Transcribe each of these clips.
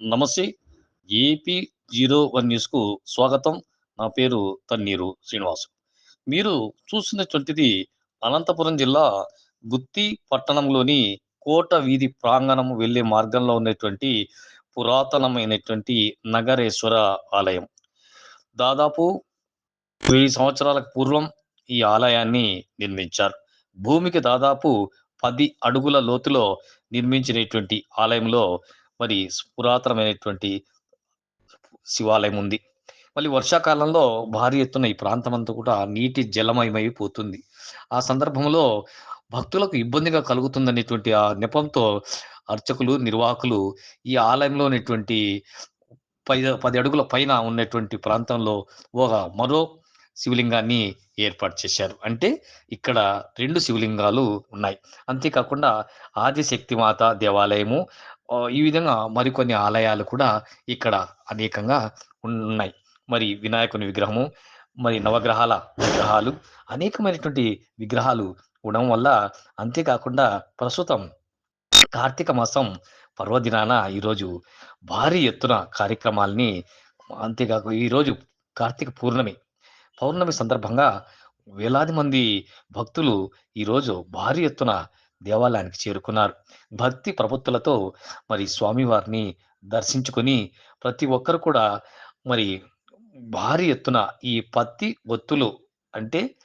నమస్తే. AP zero one న్యూస్కు స్వాగతం. నా పేరు తన్నీరు శ్రీనివాస్. మీరు చూస్తున్నటువంటిది అనంతపురం జిల్లా గుత్తి పట్టణంలోని కోట వీధి ప్రాంగణం వెళ్ళే మార్గంలో ఉన్నటువంటి పురాతనమైనటువంటి నగరేశ్వర ఆలయం. దాదాపు వెయ్యి సంవత్సరాల పూర్వం ఈ ఆలయాన్ని నిర్మించారు. భూమికి దాదాపు పది అడుగుల లోతులో నిర్మించినటువంటి ఆలయంలో మరి పురాతనమైనటువంటి శివాలయం ఉంది. మళ్ళీ వర్షాకాలంలో భారీ ఎత్తున ఈ ప్రాంతం అంతా కూడా నీటి జలమయమైపోతుంది ఆ సందర్భంలో భక్తులకు ఇబ్బందిగా కలుగుతుందనేటువంటి ఆ నెపంతో అర్చకులు నిర్వాహకులు ఈ ఆలయంలో ఉన్నటువంటి పై పది అడుగుల పైన ఉన్నటువంటి ప్రాంతంలో ఒక మరో శివలింగాన్ని ఏర్పాటు చేశారు. అంటే ఇక్కడ రెండు శివలింగాలు ఉన్నాయి. అంతేకాకుండా ఆదిశక్తి మాత దేవాలయము ఈ విధంగా మరికొన్ని ఆలయాలు కూడా ఇక్కడ అనేకంగా ఉన్నాయి. మరి వినాయకుని విగ్రహము మరి నవగ్రహాల విగ్రహాలు అనేకమైనటువంటి విగ్రహాలు ఉండడం వల్ల అంతేకాకుండా ప్రస్తుతం కార్తీక మాసం పర్వదినాన ఈరోజు భారీ ఎత్తున కార్యక్రమాల్ని అంతేకాక ఈరోజు కార్తీక పూర్ణమి పౌర్ణమి సందర్భంగా వేలాది మంది భక్తులు ఈరోజు భారీ ఎత్తున దేవాలయానికి చేరుకున్నారు. భక్తి ప్రభుత్వలతో మరి స్వామివారిని దర్శించుకొని ప్రతి ఒక్కరు కూడా మరి భారీ ఎత్తున ఈ పత్తి ఒత్తులు అంటే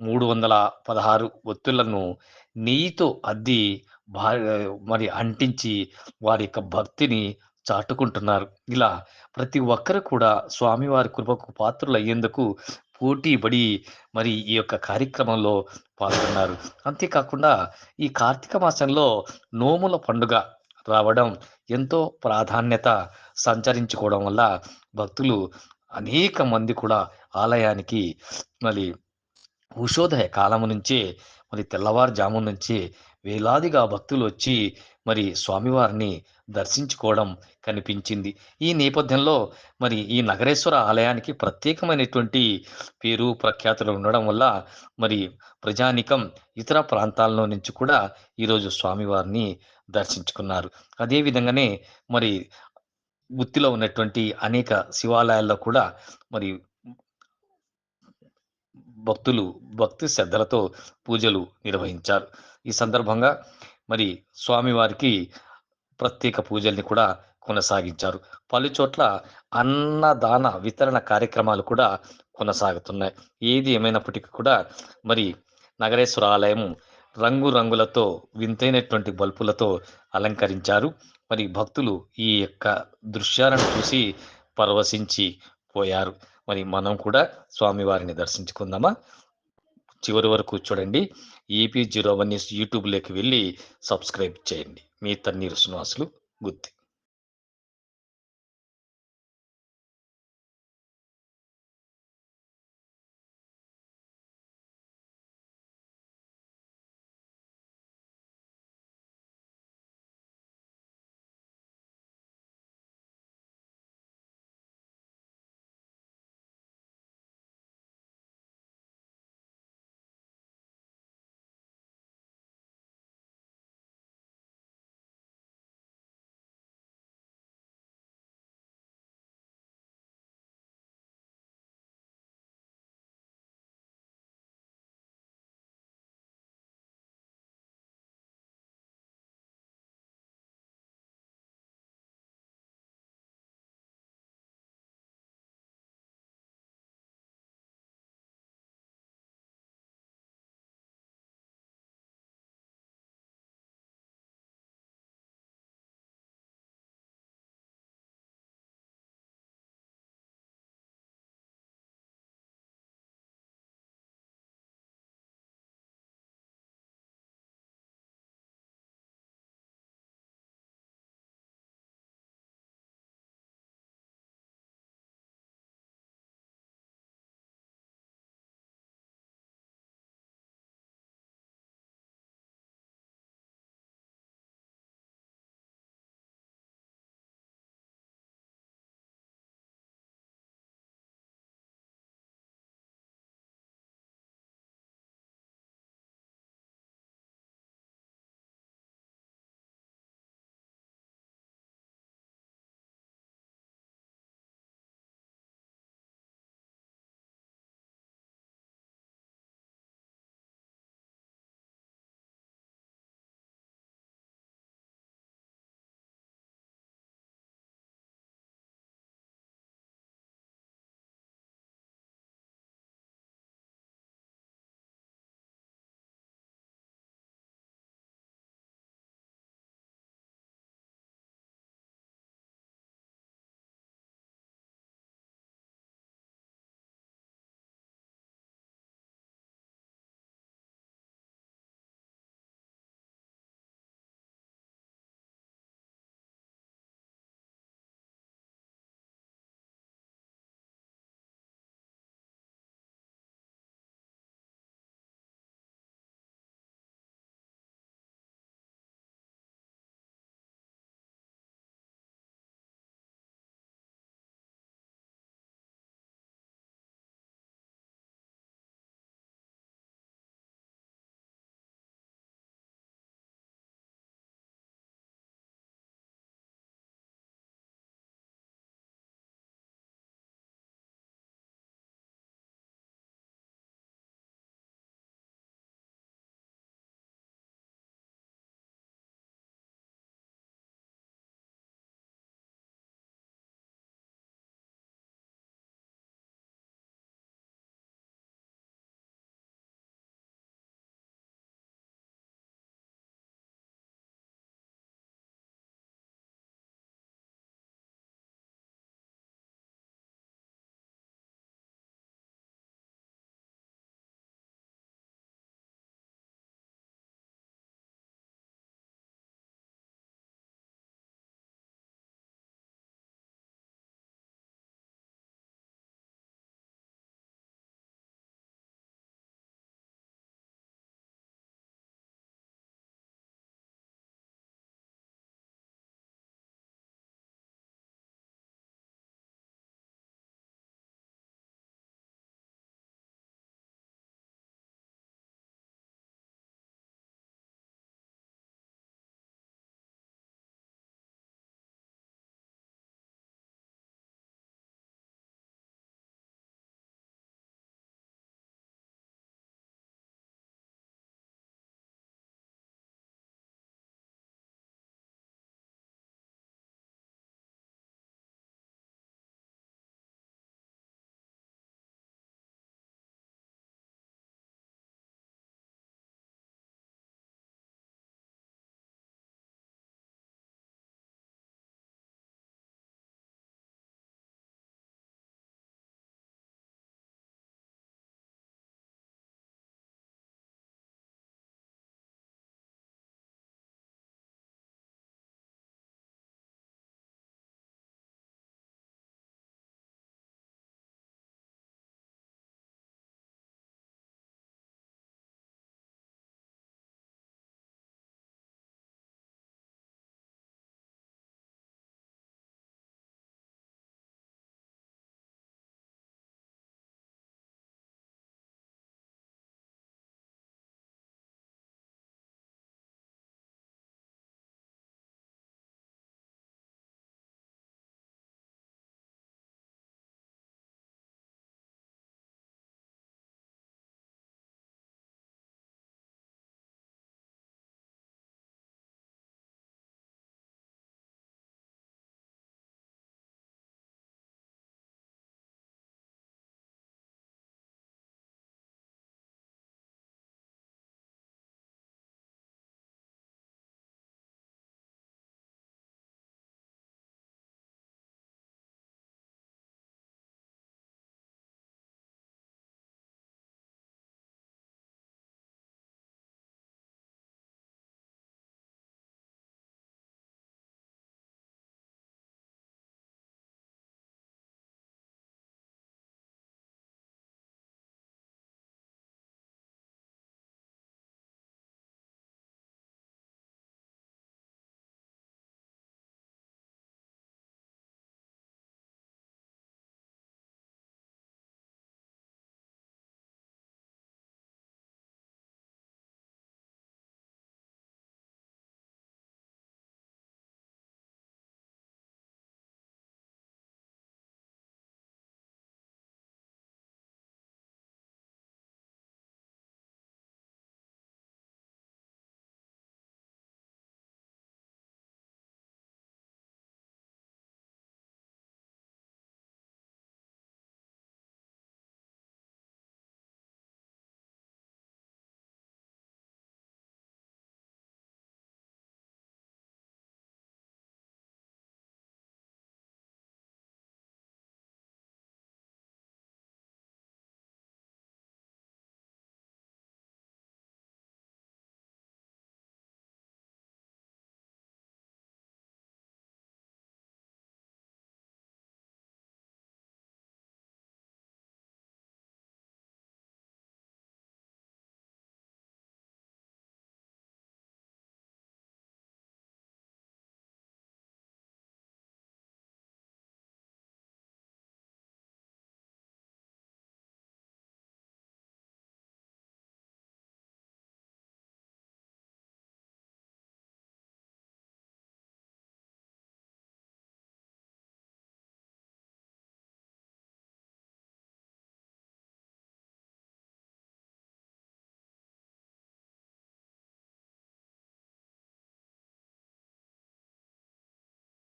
మూడు వందల పదహారు ఒత్తులను నెయ్యితో అద్ది భారీ మరి అంటించి వారి యొక్క భక్తిని చాటుకుంటున్నారు. ఇలా ప్రతి ఒక్కరు కూడా స్వామివారి కృపకు పాత్రలు అయ్యేందుకు పోటీపడి మరి ఈ యొక్క కార్యక్రమంలో పాల్గొన్నారు. అంతేకాకుండా ఈ కార్తీక మాసంలో నోముల పండుగ రావడం ఎంతో ప్రాధాన్యత సంచరించుకోవడం వల్ల భక్తులు అనేక మంది కూడా ఆలయానికి మరి ఉషోదయ కాలం నుంచే మరి తెల్లవారుజాము నుంచే వేలాదిగా భక్తులు వచ్చి మరి స్వామివారిని దర్శించుకోవడం కనిపించింది. ఈ నేపథ్యంలో మరి ఈ నగరేశ్వర ఆలయానికి ప్రత్యేకమైనటువంటి పేరు ప్రఖ్యాతులు ఉండడం వల్ల మరి ప్రజానికం ఇతర ప్రాంతాల్లో నుంచి కూడా ఈరోజు స్వామివారిని దర్శించుకున్నారు. అదేవిధంగానే మరి గుత్తిలో ఉన్నటువంటి అనేక శివాలయాల్లో కూడా మరి భక్తులు భక్తి శ్రద్ధలతో పూజలు నిర్వహించారు. ఈ సందర్భంగా మరి స్వామివారికి ప్రత్యేక పూజల్ని కూడా కొనసాగించారు. పలు చోట్ల అన్నదాన వితరణ కార్యక్రమాలు కూడా కొనసాగుతున్నాయి. ఏది ఏమైనప్పటికీ కూడా మరి నగరేశ్వర ఆలయం రంగురంగులతో వింతైనటువంటి బల్బులతో అలంకరించారు. మరి భక్తులు ఈ యొక్క దృశ్యాలను చూసి పరవశించి పోయారు. మరి మనం కూడా స్వామివారిని దర్శించుకుందామా? చివరి వరకు చూడండి. ఏపీ జీరో వన్ యూట్యూబ్లోకి వెళ్ళి సబ్స్క్రైబ్ చేయండి. మీ తన్నీరు శ్రీనివాసులు గుత్తి